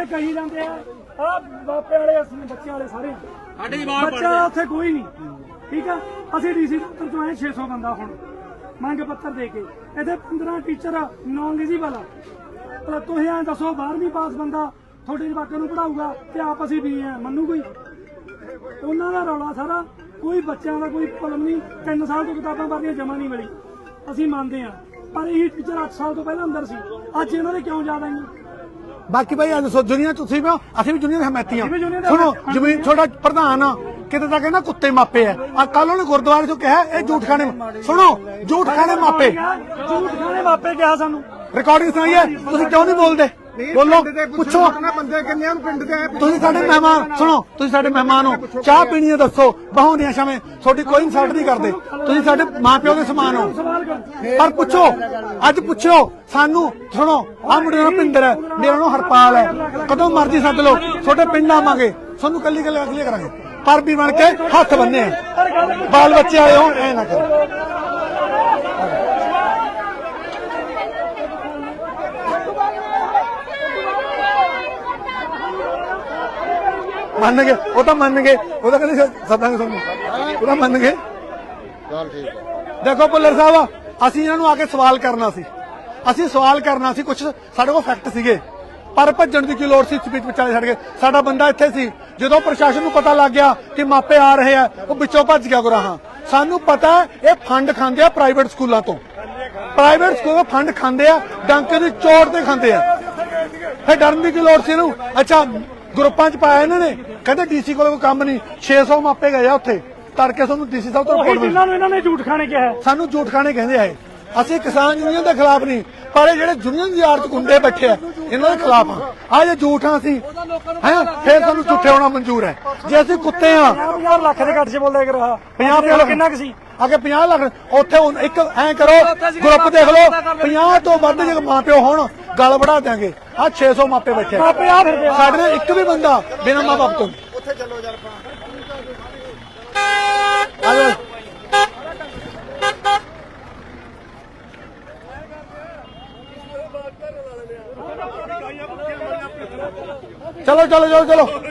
ਉੱਥੇ ਕਹੀ ਜਾਂਦੇ ਆ ਆ ਬਾਪੇ ਵਾਲੇ ਅਸੀਂ ਬੱਚਿਆਂ ਵਾਲੇ ਸਾਰੇ। ਸਾਡੇ ਜਵਾਬ ਬੱਚਾ ਉੱਥੇ ਕੋਈ ਨਹੀਂ। ਠੀਕ ਆ? ਅਸੀਂ ਡੀਸੀ ਦਫ਼ਤਰ ਤੋਂ ਆਏ 600 ਬੰਦਾ ਹੁਣ। ਮੰਗ ਪੱਤਰ ਦੇ ਕੇ। ਇਹਦੇ 15 ਟੀਚਰ ਨੌਨ ਵਿਜ਼ੀਬਲ ਆ। ਭਲਾ ਤੁਸੀਂ ਐਂ ਦੱਸੋ 12ਵੀਂ ਪਾਸ ਬੰਦਾ ਤੁਹਾਡੇ ਜਵਾਕਾਂ ਨੂੰ ਪੜਾਊਗਾ ਤੇ ਆਪ ਅਸੀਂ ਵੀ ਆ ਮੰਨੂ ਕੋਈ? ਉਹਨਾਂ ਦਾ ਰੌਲਾ ਸਾਰਾ ਕੋਈ ਬੱਚਿਆਂ ਦਾ ਕੋਈ ਕਲਮ ਨਹੀਂ। 3 ਸਾਲ ਤੋਂ ਕਿਤਾਬਾਂ ਪੜ੍ਹਦੀਆਂ ਜਮਾ ਨਹੀਂ ਮਿਲੀ। ਅਸੀਂ ਮੰਨਦੇ ਆ। ਪਰ ਇਹ ਟੀਚਰ 8 ਸਾਲ ਤੋਂ ਪਹਿਲਾਂ ਅੰਦਰ ਸੀ। ਅੱਜ ਇਹਨਾਂ ਦੇ ਕਿਉਂ ਯਾਦ ਆਈਆਂ ਬਾਕੀ ਭਾਈ ਅੱਜ ਸੋ ਦੁਨੀਆ ਤੁਸੀਂ ਵੀ ਹੋ, ਅਸੀਂ ਵੀ ਦੇ ਹਮਾਇਤੀ ਦੇ ਸੁਣੋ। ਜ਼ਮੀਨ ਤੁਹਾਡਾ ਪ੍ਰਧਾਨ ਆ ਕਿਤੇ ਤਾਂ ਕਹਿੰਦਾ ਕੁੱਤੇ ਮਾਪੇ ਆ। ਆ ਕੱਲ ਉਹਨੇ ਗੁਰਦੁਆਰੇ ਤੋਂ ਕਿਹਾ ਇਹ ਝੂਠ ਖਾਣੇ ਸੁਣੋ ਝੂਠ ਖਾਣੇ ਮਾਪੇ। ਝੂਠ ਖਾਣੇ ਮਾਪੇ ਕਿਹਾ ਸਾਨੂੰ। ਰਿਕਾਰਡਿੰਗ ਸੁਣਾਈਏ ਤੁਸੀਂ ਕਿਉਂ ਨਹੀਂ ਬੋਲਦੇ? ਬੋਲੋ ਪੁੱਛੋ। ਬੰਦੇ ਕਿੰਨੇ ਨੂੰ ਪਿੰਡ ਦੇ ਤੁਸੀਂ ਸਾਡੇ ਮਹਿਮਾਨ ਸੁਣੋ ਤੁਸੀਂ ਸਾਡੇ ਮਹਿਮਾਨ ਹੋ। ਚਾਹ ਪੀਣੀ ਹੈ ਦੱਸੋ ਬਹਾਉਂਦੀਆਂ ਸ਼ਾਵੇਂ ਤੁਹਾਡੀ ਕੋਈ ਇਨਸਲਟ ਨਹੀਂ ਕਰਦੇ। ਤੁਸੀਂ ਸਾਡੇ ਮਾਪਿਓ ਦੇ ਸਮਾਨ ਹੋ। ਪਰ ਪੁੱਛੋ ਅੱਜ ਪੁੱਛੋ ਸਾਨੂੰ ਸੁਣੋ ਆ ਮੁੰਡੇ ਦਾ ਪਿੰਦਰ ਹੈ ਮੇਰਾ ਨਾਮ ਹਰਪਾਲ ਹੈ। ਕਦੋਂ ਮਰਜ਼ੀ ਸੱਦ ਲਓ ਤੁਹਾਡੇ ਪਿੰਡ ਆਵਾਂਗੇ। ਤੁਹਾਨੂੰ ਕੱਲੀ ਕੱਲੀ ਅਗਲੀ ਕਰਾਂਗੇ। ਪਰ ਵੀ ਬਣ ਕੇ ਹੱਥ ਬੰਨੇ ਬਾਲ ਬੱਚੇ ਵਾਲੇ ਹੋ ਐ ਨਾ ਕਰੋ। ਮੰਨ ਗਏ ਉਹ ਤਾਂ ਮੰਨ ਗਏ। ਉਹ ਤਾਂ ਕਹਿੰਦੇ ਸਦਾਂਗੇ ਤੁਹਾਨੂੰ। ਉਹ ਤਾਂ ਮੰਨ ਗਏ। ਚਲ ਠੀਕ ਹੈ। ਦੇਖੋ ਭੁੱਲਰ ਸਾਹਿਬ ਅਸੀਂ ਇਹਨਾਂ ਨੂੰ ਆ ਕੇ ਸਵਾਲ ਕਰਨਾ ਸੀ। ਅਸੀਂ ਸਵਾਲ ਕਰਨਾ ਸੀ ਕੁਝ ਸਾਡੇ ਕੋਲ ਫੈਕਟ ਸੀਗੇ। ਪਰ ਭੱਜਣ ਦੀ ਕੀ ਲੋੜ ਸੀ ਸਪੀਚ ਵਿਚਾਲੇ ਛੱਡ ਕੇ ਸਾਡਾ ਬੰਦਾ ਇੱਥੇ ਸੀ। ਜਦੋਂ ਪ੍ਰਸ਼ਾਸਨ ਨੂੰ ਪਤਾ ਲੱਗ ਗਿਆ ਕਿ ਮਾਪੇ ਆ ਰਹੇ ਆ ਉਹ ਵਿੱਚੋਂ ਭੱਜ ਗਿਆ ਗੁਰਾਹਾਂ। ਸਾਨੂੰ ਪਤਾ ਇਹ ਫੰਡ ਖਾਂਦੇ ਆ ਪ੍ਰਾਈਵੇਟ ਸਕੂਲਾਂ ਤੋਂ। ਪ੍ਰਾਈਵੇਟ ਸਕੂਲ ਫੰਡ ਖਾਂਦੇ ਆ ਡੰਕੇ ਦੀ ਚੋਟ ਤੇ ਖਾਂਦੇ ਆ। ਫਿਰ ਡਰਨ ਦੀ ਕੀ ਲੋੜ ਸੀ ਇਹਨੂੰ? ਅੱਛਾ ਗਰੁੱਪਾਂ 'ਚ ਪਾਇਆ ਇਹਨਾਂ ਨੇ। ਕਹਿੰਦੇ ਡੀਸੀ ਕੋਲ ਕੋਈ ਕੰਮ ਨਹੀਂ। 600 ਮਾਪੇ ਗਏ ਆ ਉੱਥੇ। ਤੜਕੇ ਸਾਨੂੰ ਡੀਸੀ ਸਾਹਿਬ ਤੋਂ ਉਹੀ ਰਿਪੋਰਟ ਜਿਨ੍ਹਾਂ ਨੂੰ ਇਹਨਾਂ ਨੇ ਝੂਠ ਖਾਣੇ ਕਿਹਾ ਹੈ। ਸਾਨੂੰ ਝੂਠ ਖਾਣੇ ਕਹਿੰਦੇ ਆਏ ਅਸੀਂ ਕਿਸਾਨ ਯੂਨੀਅਨ ਦੇ ਖਿਲਾਫ ਨਹੀਂ। ਪਰ ਇਹ ਜਿਹੜੇ ਯੂਨੀਅਨ ਦੀ ਆੜਤ ਗੁੰਡੇ ਬੈਠੇ ਆ ਇਹਨਾਂ ਦੇ ਖਿਲਾਫ ਆ। ਆ ਜੇ ਝੂਠਾਂ ਸੀ ਹੈ? ਫਿਰ ਸਾਨੂੰ ਝੂਠੇ ਹੋਣਾ ਮਨਜ਼ੂਰ ਹੈ। ਜੇ ਅਸੀਂ ਕੁੱਤੇ ਆ 50 ਲੱਖ ਦੇ ਘੱਟ ਚ ਬੋਲਦਾ ਕਰ ਰਹਾ 50 ਲੱਖ ਕਿੰਨਾ ਕੁ ਸੀ? ਅਗੇ 50 ਲੱਖ। ਉੱਥੇ ਹੁਣ ਇੱਕ ਐ ਕਰੋ ਗਰੁੱਪ ਦੇਖ ਲਓ। 50 ਤੋਂ ਵੱਧ ਜੇ ਮਾਪਿਓ ਹੋਣ ਗੱਲ ਵਧਾ ਦਿਆਂਗੇ। ਆ 600 ਮਾਪੇ ਬੈਠੇ ਆ। ਮਾਪੇ ਆ ਫਿਰਦੇ ਆ। ਸਾਡੇ ਨਾਲ ਇੱਕ ਵੀ ਬੰਦਾ ਬਿਨਾਂ ਮਾਂ ਬਾਪ ਤੋਂ। ਉੱਥੇ ਚੱਲੋ ਆ ਲਓ। ਚਲੋ ਚਲੋ ਚਲੋ ਚਲੋ।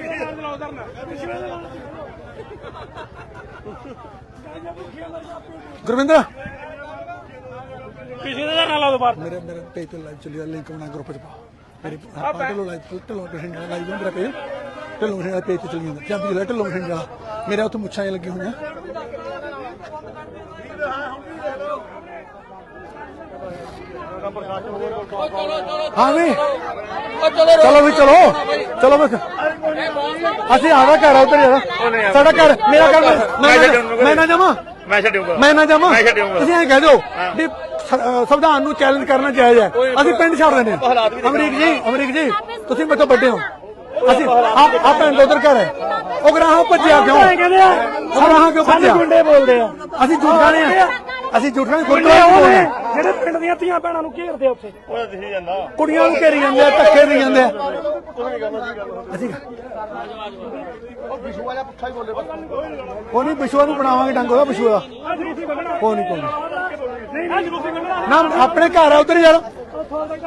ਕਿਸੇ ਦਾ ਨਾ ਲਾ ਦੋ ਬਾਹਰ ਮੇਰੇ ਮੇਰੇ ਪੇਜ ਤੇ ਲਾਈਵ ਚੱਲੀ ਲਿੰਕ ਬਣਾ ਗਰੁੱਪ ਚ ਪਾ। ਮੇਰੇ ਆਪਾਂ ਢਿੱਲੋਂ ਲਾਈਵ ਢਿੱਲੋਂ ਬਠਿੰਡੇ ਵਾਲਾ ਲਾਈਵ ਮੇਰਾ ਪੇਜ ਢਿੱਲੋਂ ਬਠਿੰਡੇ ਵਾਲਾ ਪੇਜ ਤੇ ਚੱਲੀ ਜਾਂਦਾ। ਪੰਜਾਬੀ ਜਿਹੜਾ ਢਿੱਲੋਂ ਬਠਿੰਡੇ ਵਾਲਾ। ਮੇਰੇ ਉੱਥੇ ਮੁੱਛਾਂ ਜਿਹੀਆਂ ਲੱਗੀਆਂ ਹੋਈਆਂ। ਹਾਂ ਵੀ। ਚਲੋ ਵੀ ਚਲੋ। ਚਲੋ ਬਸ ਅਸੀਂ ਆਦਾ ਘਰ ਆ ਉਧਰ ਯਾਰ ਸਾਡਾ ਘਰ ਮੇਰਾ ਘਰ ਮੈਂ- ਮੈਂ ਮੈਂ ਨਾ ਜਾਵਾਂ। ਮੈਂ ਛੱਡੂਗਾ। ਮੈਂ ਨਾ ਜਾਵਾਂ। ਮੈਂ ਛੱਡੂਗਾ। ਤੁਸੀਂ ਇਹ ਕਹਿ ਦਿਓ ਵੀ ਸੰਵਿਧਾਨ ਨੂੰ ਚੈਲੰਜ ਕਰਨਾ ਜਾਇਜ਼ ਹੈ। ਅਸੀਂ ਪਿੰਡ ਛੱਡ ਦਿੰਦੇ ਹਾਂ ਅਮਰੀਕ ਜੀ ਅਮਰੀਕ ਜੀ ਤੁਸੀਂ ਮੇਰੇ ਤੋਂ ਵੱਡੇ ਹੋ। ਅਸੀਂ ਆਪ ਆ ਪਿੰਡ ਉਧਰ ਘਰ ਹੈ। ਉਹ ਗਰਾਹਾਂ ਭੱਜਿਆ ਕਿਉਂ? ਕਹਿੰਦੇ ਆ ਗਰਾਹਾਂ ਕਿਉਂ ਭੱਜਿਆ? ਗੁੰਡੇ ਬੋਲਦੇ ਆ। ਅਸੀਂ ਝੂਠ ਖਾਣੇ ਆ। ਅਸੀਂ ਝੂਠ ਉਹ ਬੋਲਦੇ। ਜਿਹੜੇ ਪਿੰਡ ਦੀਆਂ ਧੀਆਂ ਭੈਣਾਂ ਨੂੰ ਘੇਰਦੇ ਆ ਉੱਥੇ। ਉਹ ਦਿਖੀ ਜਾਂਦਾ। ਕੁੜੀਆਂ ਨੂੰ ਘੇਰੀ ਜਾਂਦੇ ਆ ਧੱਕੇ ਦੇ ਜਾਂਦੇ ਆ। ਅਸੀਂ ਵਿਸ਼ੂ ਵਾਲਾ ਪੁੱਠਾ ਹੀ ਬੋਲੇ ਬਸ। ਉਹ ਨਹੀਂ ਵਿਸ਼ਵਾ ਨੂੰ ਬਣਾਵਾਂਗੇ ਡੰਗ ਉਹਦਾ ਵਿਸ਼ਵਾ ਦਾ। ਆ ਜਰੂਰੀ ਕੱਢਣਾ ਕੋਈ ਨਹੀਂ ਕੋਈ ਨੀ। ਨਹੀਂ ਨਹੀਂ ਆਪਣੇ ਘਰ ਆ ਉਧਰ ਯਾਰ ਨਹੀਂ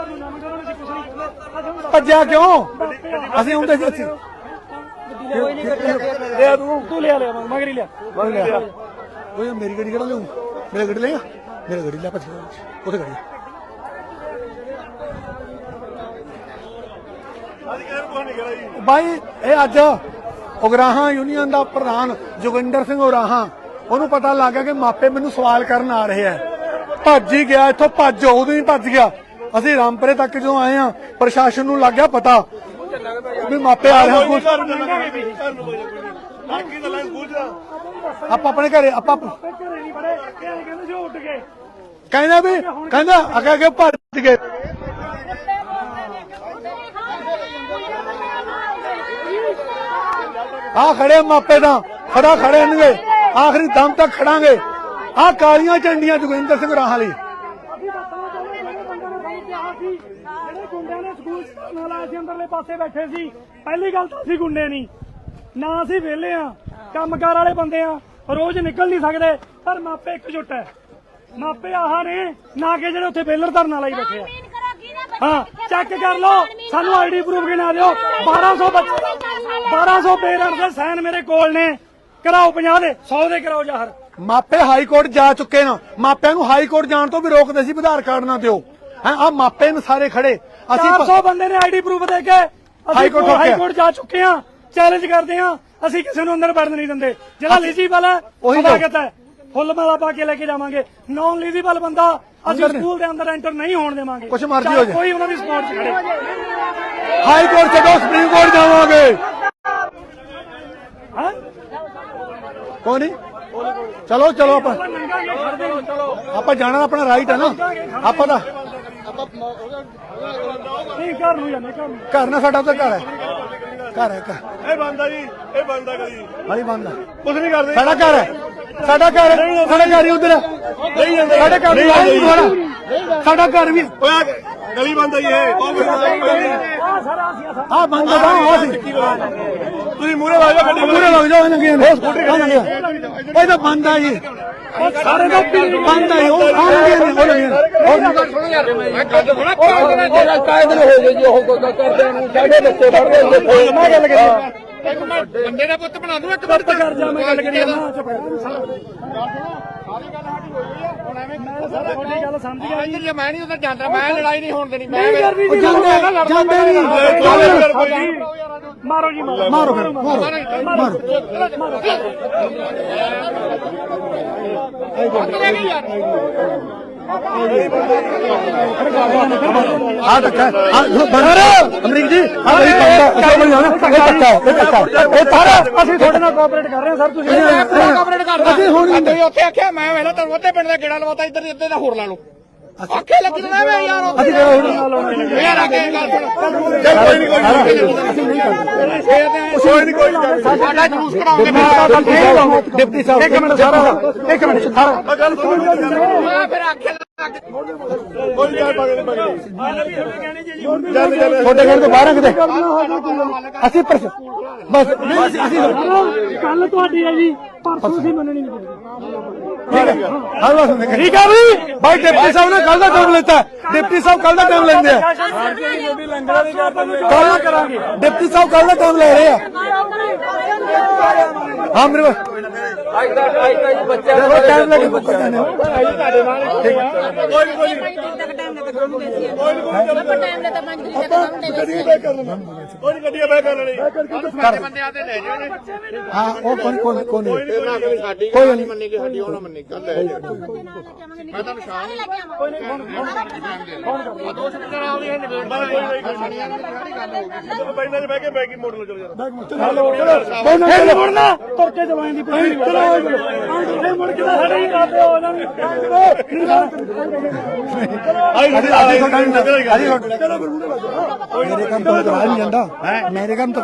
ਭੱਜਿਆ ਕਿਉਂ? ਅਸੀਂ ਹੁੰਦੇ ਸੀ ਅਸੀਂ ਲਿਆ ਤੂੰ ਤੂੰ ਲਿਆ ਲਿਆ ਮਗਰ ਹੀ ਲਿਆ। ਉਹ ਮੇਰੀ ਗੱਡੀ ਕਿਹੜਾ ਲਿਆਉਂ ਮੇਰੇ ਗੱਡੀ ਲੈ ਮੇਰੇ ਗੱਡੀ ਲੈ ਪਛ ਉਹਦੇ ਗੱਡੀ ਬਾਈ ਇਹ ਅੱਜ ਉਗਰਾਹਾਂ ਯੂਨੀਅਨ ਦਾ ਪ੍ਰਧਾਨ ਜੋਗਿੰਦਰ ਸਿੰਘ ਉਗਰਾਹਾਂ ਉਹਨੂੰ ਪਤਾ ਲੱਗ ਗਿਆ ਕਿ ਮਾਪੇ ਮੈਨੂੰ ਸਵਾਲ ਕਰਨ ਆ ਰਹੇ ਆ ਭੱਜ ਹੀ ਗਿਆ ਇੱਥੋਂ ਭੱਜ ਉਦੋਂ ਹੀ ਭੱਜ ਗਿਆ ਅਸੀਂ ਰਾਮਪੁਰੇ ਤੱਕ ਜਦੋਂ ਆਏ ਆ ਪ੍ਰਸ਼ਾਸਨ ਨੂੰ ਲੱਗ ਗਿਆ ਪਤਾ ਵੀ ਮਾਪੇ ਆ ਰਹੇ ਆ ਕੁਛ ਆਪਾਂ ਆਪਣੇ ਘਰੇ ਆਪਾਂ ਘਰੇ ਨਹੀਂ ਬੜੇ ਇਹ ਕਹਿੰਦੇ ਸੀ ਉੱਡ ਗਏ ਕਹਿੰਦਾ ਵੀ ਕਹਿੰਦਾ ਅੱਗੇ ਅੱਗੇ ਭੱਜ ਗਏ ਆ ਖੜੇ ਮਾਪੇ ਦਾ ਖੜਾ ਖੜੇ ਨੇਗੇ ਆਖਰੀ ਦਮ ਤੱਕ ਖੜਾਂਗੇ। ਆ ਕਾਲੀਆਂ ਝੰਡੀਆਂ ਜੋਗਿੰਦਰ ਸਿੰਘ ਰਾਹਾਂ ਲਈ ਜਿਹੜੇ ਗੁੰਡਿਆਂ ਨੇ ਸਕੂਲ ਨਾਲ ਆਏ ਸੀ ਅੰਦਰਲੇ ਪਾਸੇ ਬੈਠੇ ਸੀ। ਪਹਿਲੀ ਗੱਲ ਤਾਂ ਅਸੀਂ ਗੁੰਡੇ ਨਹੀਂ। ਨਾ ਅਸੀਂ ਵਿਹਲੇ ਆ। ਕੰਮਕਾਰ ਵਾਲੇ ਬੰਦੇ ਆ ਰੋਜ਼ ਨਿਕਲ ਨਹੀਂ ਸਕਦੇ। ਪਰ ਮਾਪੇ ਇਕਜੁੱਟ ਹੈ। ਮਾਪੇ ਆਹ ਨੇ ਨਾ ਕਿ ਜਿਹੜੇ ਉੱਥੇ ਬੇਲਰ ਧਰਨਾ ਲਾਈ ਬੈਠੇ ਆ। ਹਾਂ ਚੈੱਕ ਕਰ ਲਓ ਸਾਨੂੰ ਆਈਡੀ ਪ੍ਰੂਫ ਗਿਣਾ ਦਿਓ। 1200 ਬੱਚੇ 1200 ਪੇਰੈਂਟਸ ਦੇ ਸਾਈਨ ਮੇਰੇ ਕੋਲ ਨੇ। ਕਰਾਓ 50 ਦੇ 100 ਦੇ ਕਰਾਓ ਜ਼ਾਹਰ। ਮਾਪੇ ਹਾਈ ਕੋਰਟ ਜਾ ਚੁੱਕੇ ਨੇ। ਮਾਪਿਆਂ ਨੂੰ ਹਾਈ ਕੋਰਟ ਜਾਣ ਤੋਂ ਵੀ ਰੋਕਦੇ ਸੀ ਆਧਾਰ ਕਾਰਡ ਨਾ ਦਿਓ। ਹੈ ਆ ਮਾਪੇ ਨੇ ਸਾਰੇ ਖੜੇ। ਅਸੀਂ 400 ਬੰਦੇ ਨੇ ਆਈਡੀ ਪ੍ਰੂਫ ਦੇ ਕੇ ਅਸੀਂ ਹਾਈ ਕੋਰਟ ਜਾ ਚੁੱਕੇ ਹਾਂ ਚੈਲੰਜ ਕਰਦੇ ਹਾਂ। ਅਸੀਂ ਕਿਸੇ ਨੂੰ ਅੰਦਰ ਵੜਨ ਨਹੀਂ ਦਿੰਦੇ। ਜਿਹੜਾ ਐਲੀਜੀਬਲ ਹੈ ਉਹੀ। ਸਵਾਗਤ ਹੈ। ਫੁੱਲ ਮਾਲਾ ਪਾ ਕੇ ਲੈ ਕੇ ਜਾਵਾਂਗੇ। ਨੌਨ ਐਲੀਜੀਬਲ ਬੰਦਾ ਅਸੀਂ। ਸਕੂਲ ਦੇ ਅੰਦਰ ਐਂਟਰ ਨਹੀਂ ਹੋਣ ਦੇਵਾਂਗੇ। ਕੁਛ ਮਰਜ਼ੀ ਹੋ ਜਾਏ। ਕੋਈ ਉਹਨਾਂ ਦੀ ਸਪੋਰਟ ਚ ਖੜੇ ਹਾਈ ਕੋਰਟ ਛੱਡੋ ਸੁਪਰੀਮ ਕੋਰਟ ਜਾਵਾਂਗੇ। ਹਾਂ? ਕੋਈ ਨਹੀਂ ਚਲੋ ਚਲੋ ਆਪਾਂ। ਆਪਾਂ ਆਪਾਂ ਜਾਣਾ ਆਪਣਾ ਰਾਈਟ ਹੈ ਨਾ। ਆਪਾਂ ਦਾ ਨਹੀਂ ਘਰ ਨੂੰ ਜਾਂਦੇ ਘਰ ਨੂੰ। ਘਰ ਨਾ ਸਾਡਾ ਤਾਂ ਘਰ ਹੈ। ਘਰ ਹੈ ਘਰ। ਇਹ ਬੰਦਾ ਜੀ ਇਹ ਬੰਦਾ ਕਰੀ ਵਾਲੀ ਬੰਦ। ਹੈ ਕੁਝ ਨਹੀਂ ਕਰਦੇ। ਸਾਡਾ ਘਰ ਹੈ। ਸਾਡਾ ਘਰ ਹੈ। ਸਾਡਾ ਘਰ ਹੀ ਉਧਰ ਨਹੀਂ ਜਾਂਦੇ। ਸਾਡੇ ਘਰ ਨਹੀਂ ਜਾਂਦੇ। ਸਾਡਾ। ਘਰ ਵੀ ਓਏ ਗਲੀ ਬੰਦਾ ਹੀ ਇਹ। ਉਹ ਬੰਦਾ ਆ ਸਾਰਾ ਅਸੀਂ ਆ ਆ ਬੰਦ ਦਾ ਆ ਸੀ ਤੁਸੀਂ ਮੂਹਰੇ ਲਾ ਜਾਓ ਗੱਡੀ ਪੂਰੇ ਲੱਗ ਜਾਓ ਇਹਨਾਂ ਦੀਆਂ ਨੇ ਸਕੂਟਰ ਖਾ ਇਹ ਤਾਂ ਬੰਦ ਆ ਜੀ। ਸਾਰੇ ਦਾ ਬੰਦ ਆ ਜੀ, ਉਹ ਆ ਲੱਗੇ ਨੇ ਉਹ ਲੱਗੇ ਨੇ ਮੈਂ ਗੱਲ ਕਰੀ। ਬੰਦੇ ਦਾ ਪੁੱਤ ਬਣਾ ਦੂੰ ਇੱਕ ਚੁੱਪ ਕਰ ਜਾ ਮੈਂ ਗੱਲ ਕਰੀ ਜਾਂਦਾ ਚੁੱਪ ਕਰ ਮੈਂ ਸਾਰਾ ਤੁਹਾਡੀ ਗੱਲ ਸਮਝ ਗਿਆ ਜੀ। ਮੈਂ ਨਹੀਂ ਉਧਰ ਜਾਂਦਾ ਮੈਂ ਲੜਾਈ ਨਹੀਂ ਹੋਣ ਦੇਣੀ ਮੈਂ ਜਾਂਦੇ ਜਾਂਦੇ ਨਹੀਂ। ਮਾਰੋ ਜੀ ਮਾਰੋ। ਮਾਰੋ ਫਿਰ ਮਾਰੋ। ਮਾਰੋ। ਆ ਧੱਕਾ ਆ ਬਨਰ ਅਮਰੀਕ ਜੀ ਆ ਅਸਲ ਵਿੱਚ ਨਾ ਇਹ ਧੱਕਾ ਇਹ ਧੱਕਾ ਇਹ ਤਾਰਾ ਅਸੀਂ ਤੁਹਾਡੇ ਨਾਲ ਕੋਆਪਰੇਟ ਕਰ ਰਹੇ ਹਾਂ ਸਰ ਤੁਸੀਂ ਕੋਆਪਰੇਟ ਕਰਦਾ ਅਸੀਂ ਹੁਣ ਉੱਥੇ ਆਖਿਆ ਮੈਂ ਵੇਲਾ ਤੁਹਾਨੂੰ ਉੱਥੇ ਪਿੰਡ ਦਾ ਗੇੜਾ ਲਵਾਤਾ ਇੱਧਰ ਇੱਧਰ ਦਾ ਹੋਰ ਲਾ ਲਓ। ਆਖੇ ਲੱਗੀ ਨਾ ਮੈਂ ਯਾਰ ਉੱਥੇ ਅਸੀਂ ਕਿਹੜਾ ਹੁਣ ਯਾਰ ਆ ਕੇ ਗੱਲ ਸੁਣ ਕੋਈ ਨਹੀਂ ਕੋਈ ਨਹੀਂ ਕੋਈ ਨਹੀਂ ਕੋਈ ਨਹੀਂ ਸਾਡਾ ਜਲੂਸ ਕਢਾਉਂਗੇ ਡਿਪਟੀ ਸਾਹਿਬ ਇੱਕ ਮਿੰਟ ਸਾਰਾ। ਇੱਕ ਮਿੰਟ ਸਾਰਾ। ਮੈਂ ਗੱਲ ਸੁਣ ਮੈਂ ਫਿਰ ਆਖੇ ਲੱਗ ਕੋਈ ਗੱਲ ਪਗੜੀ ਪਗੜੀ ਚੱਲ ਚੱਲ। ਤੁਹਾਡੇ ਘਰ ਤੋਂ ਬਾਹਰ ਰੱਖ ਦੇ ਅਸੀਂ ਪਰ ਬਸ ਅਸੀਂ ਕੱਲ ਤੁਹਾਡੀ ਹੈ ਜੀ ਪਰਸੋਂ ਸੀ ਮੰਨਣੀ ਨਹੀਂ ਹਰ ਵਾਰ ਸੁਣਦੇ ਠੀਕ ਆ ਵੀ? ਭਾਈ ਡਿਪਟੀ ਸਾਹਿਬ ਨੇ ਕੱਲ ਦਾ ਟਾਈਮ ਲੈਤਾ ਡਿਪਟੀ ਸਾਹਿਬ ਕੱਲ ਦਾ ਟਾਈਮ ਲੈਂਦੇ ਆ। ਕੱਲ ਕਰਾਂਗੇ। ਡਿਪਟੀ ਸਾਹਿਬ ਕੱਲ ਦਾ ਟਾਈਮ ਲੈ ਰਹੇ ਆ। ਹਾਂ, ਮੇਰੇ ਕੋਲ ਦੇਖੋ ਟਾਈਮ ਲੱਗੇ ਮੁੱਕਰ ਜਾਂਦੇ ਹੋ। ਕੋਈ ਨਹੀਂ ਗੱਡੀਆਂ ਬੈ ਕਰ ਲੈਣੀ। ਬੰਦਿਆਂ ਤੇ ਲੈ ਜਾਓ ਨੇ ਹਾਂ ਉਹ ਕੋਈ ਕੋਈ ਕੋਈ ਨਹੀਂ ਫਿਰ ਨਾ ਕੋਈ ਸਾਡੀ ਗੱਲ ਨਹੀਂ ਮੰਨੀ ਕਿ ਸਾਡੀ ਉਹ ਨਾ ਮੰਨੀ ਗੱਲ ਹੈ। ਮੈਂ ਤੁਹਾਨੂੰ ਸ਼ਾਮ ਨੂੰ ਦੋ ਸਪੀਕਰ ਆਉਂਦੀ ਹੈ ਨਿਬੇੜ ਪਹਿਲਾਂ ਚ ਬਹਿ ਕੇ ਬੈਗੀ ਮੋਟਰ ਚਲ ਜਾ। ਫਿਰ ਮੁੜਨਾ ਤੁਰ ਕੇ ਚਲਾਉਣ ਦੀ ਪਈ ਚਲੋ ਇਹ ਮੁੜ ਕੇ ਤਾਂ ਸਾਡੇ ਹੀ ਰਾਤੇ ਹੋ ਜਾਣਗੇ ਆਈ ਗੱਡੀ ਆ ਰਹੀ ਮੇਰੇ ਕੰਮ ਤੋਂ ਕਰਾ ਨਹੀਂ ਜਾਂਦਾ ਮੇਰੇ ਕੰਮ ਤੋਂ